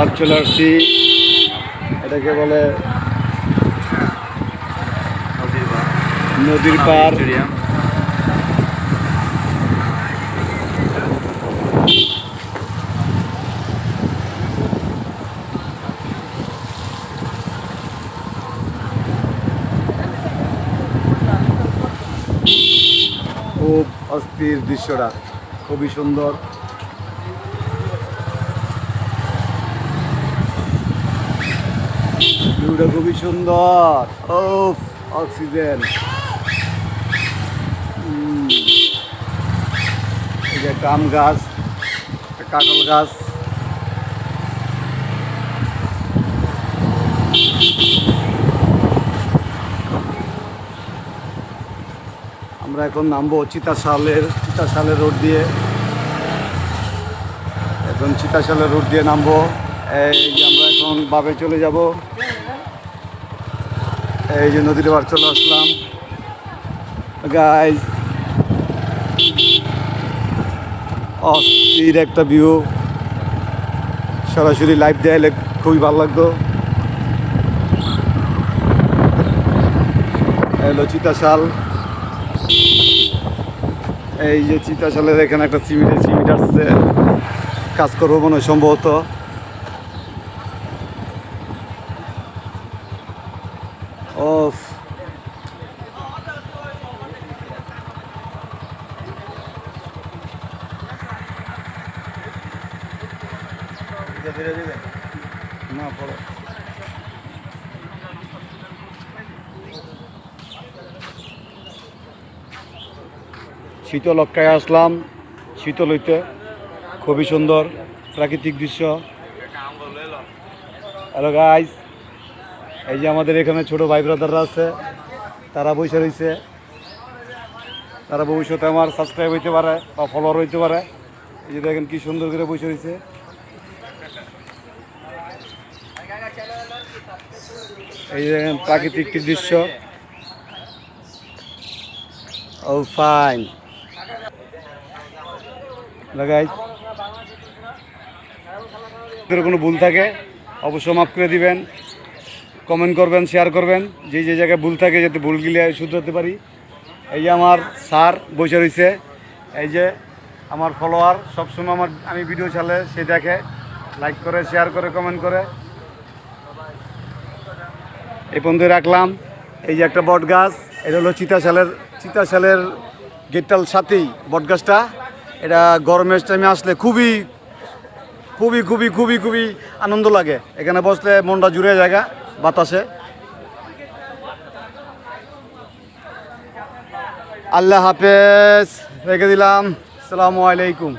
আর চলে আসছি। এটাকে বলে নদীর পার। খুব অস্থির দৃশ্যটা। খুবই সুন্দর। ভিউটা খুবই সুন্দর। ও অক্সিজেন। এই গাছ কাঁঠাল গাছ। আমরা এখন নামবো চিতাশালের চিতাশালের রোড দিয়ে। এখন চিতাশালের রোড দিয়ে নামবো। এই যে আমরা এখন বাবে চলে যাব। এই যে নদীর বার চলে আসলাম। গাইজ অস্থির একটা ভিউ সরাসরি লাইভ দেয়ালে খুবই ভালো লাগতো। এলো চিতাশাল। এই যে চিতাশালের এখানে একটা সিমিটে সিমিট আসছে। কাজ করব মনে সম্ভবত। পড়ো। শীতলক্ষায় আসলাম শীতল হইতে খুবই সুন্দর প্রাকৃতিক দৃশ্য। হ্যালো গাইস এই যে আমাদের এখানে ছোট ভাই ব্রাদাররা আছে, তারা বসে রয়েছে। তারা ভবিষ্যতে আমার সাবস্ক্রাইব হইতে পারে বা ফলোয়ার হইতে পারে। এই যে দেখেন কি সুন্দর করে বসে রয়েছে। এই যে দেখেন প্রাকৃতিক দৃশ্য। ও ফাইন কোনো ভুল থাকে অবশ্য মাফ করে দিবেন। কমেন্ট করবেন শেয়ার করবেন। যে যে জায়গায় ভুল থাকে যাতে ভুল ভুলগুলি শুধরাতে পারি। এই যে আমার স্যার বসে রয়েছে, এই যে আমার ফলোয়ার সবসময় আমার, আমি ভিডিও চালে সে দেখে লাইক করে শেয়ার করে কমেন্ট করে। এই পর্যন্ত রাখলাম। এই যে একটা বট গাছ, এটা হলো চিতাশালের চিতাশালের গেটটাল সাথেই বট গাছটা। এটা গরমের টাইমে আসলে খুবই খুবই খুবই খুবই খুবই আনন্দ লাগে। এখানে বসলে মনটা জুড়ে জায়গা বাতাসে। আল্লাহ হাফেজ রেখে দিলাম। সালামু আলাইকুম।